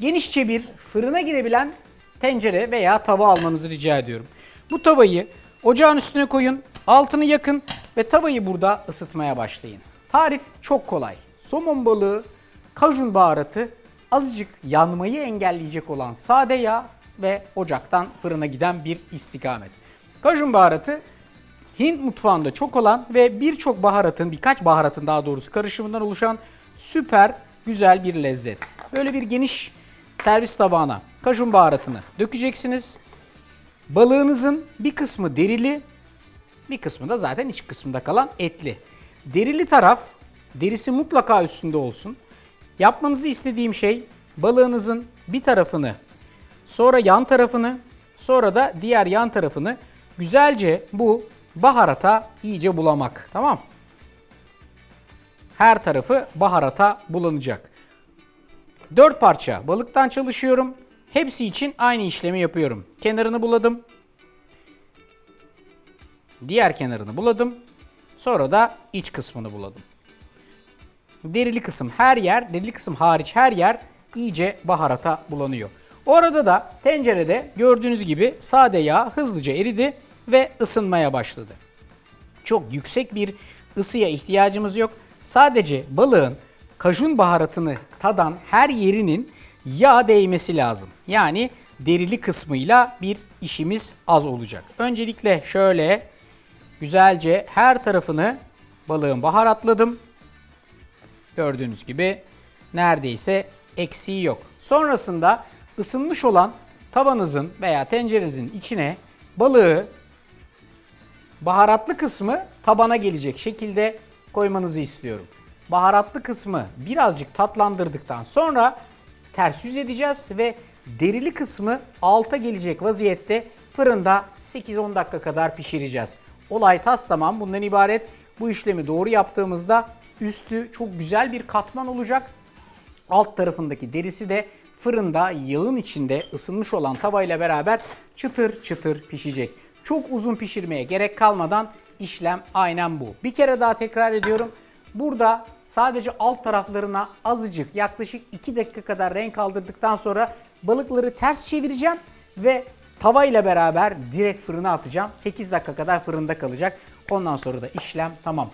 genişçe bir fırına girebilen tencere veya tava almanızı rica ediyorum. Bu tavayı ocağın üstüne koyun, altını yakın ve tavayı burada ısıtmaya başlayın. Tarif çok kolay. Somon balığı, kajun baharatı, azıcık yanmayı engelleyecek olan sade yağ ve ocaktan fırına giden bir istikamet. Kajun baharatı Hint mutfağında çok olan ve birçok baharatın, birkaç baharatın daha doğrusu karışımından oluşan süper güzel bir lezzet. Böyle bir geniş servis tabağına kajun baharatını dökeceksiniz. Balığınızın bir kısmı derili, bir kısmı da zaten iç kısmında kalan etli. Derili taraf derisi mutlaka üstünde olsun. Yapmanızı istediğim şey balığınızın bir tarafını, sonra yan tarafını, sonra da diğer yan tarafını güzelce bu baharata iyice bulamak. Tamam? Her tarafı baharata bulanacak. 4 parça balıktan çalışıyorum. Hepsi için aynı işlemi yapıyorum. Kenarını buladım. Diğer kenarını buladım. Sonra da iç kısmını buladım. Derili kısım her yer, derili kısım hariç her yer iyice baharata bulanıyor. Orada da tencerede gördüğünüz gibi sade yağ hızlıca eridi ve ısınmaya başladı. Çok yüksek bir ısıya ihtiyacımız yok. Sadece balığın kajun baharatını tadan her yerinin yağ değmesi lazım. Yani derili kısmıyla bir işimiz az olacak. Öncelikle şöyle güzelce her tarafını balığın baharatladım. Gördüğünüz gibi neredeyse eksiği yok. Sonrasında ısınmış olan tavanızın veya tencerenizin içine balığı baharatlı kısmı tabana gelecek şekilde koymanızı istiyorum. Baharatlı kısmı birazcık tatlandırdıktan sonra ters yüz edeceğiz ve derili kısmı alta gelecek vaziyette fırında 8-10 dakika kadar pişireceğiz. Olay tas tamam bundan ibaret. Bu işlemi doğru yaptığımızda üstü çok güzel bir katman olacak. Alt tarafındaki derisi de fırında yağın içinde ısınmış olan tavayla beraber çıtır çıtır pişecek. Çok uzun pişirmeye gerek kalmadan işlem aynen bu. Bir kere daha tekrar ediyorum. Burada sadece alt taraflarına azıcık yaklaşık 2 dakika kadar renk aldırdıktan sonra balıkları ters çevireceğim ve tavayla beraber direkt fırına atacağım. 8 dakika kadar fırında kalacak. Ondan sonra da işlem tamam.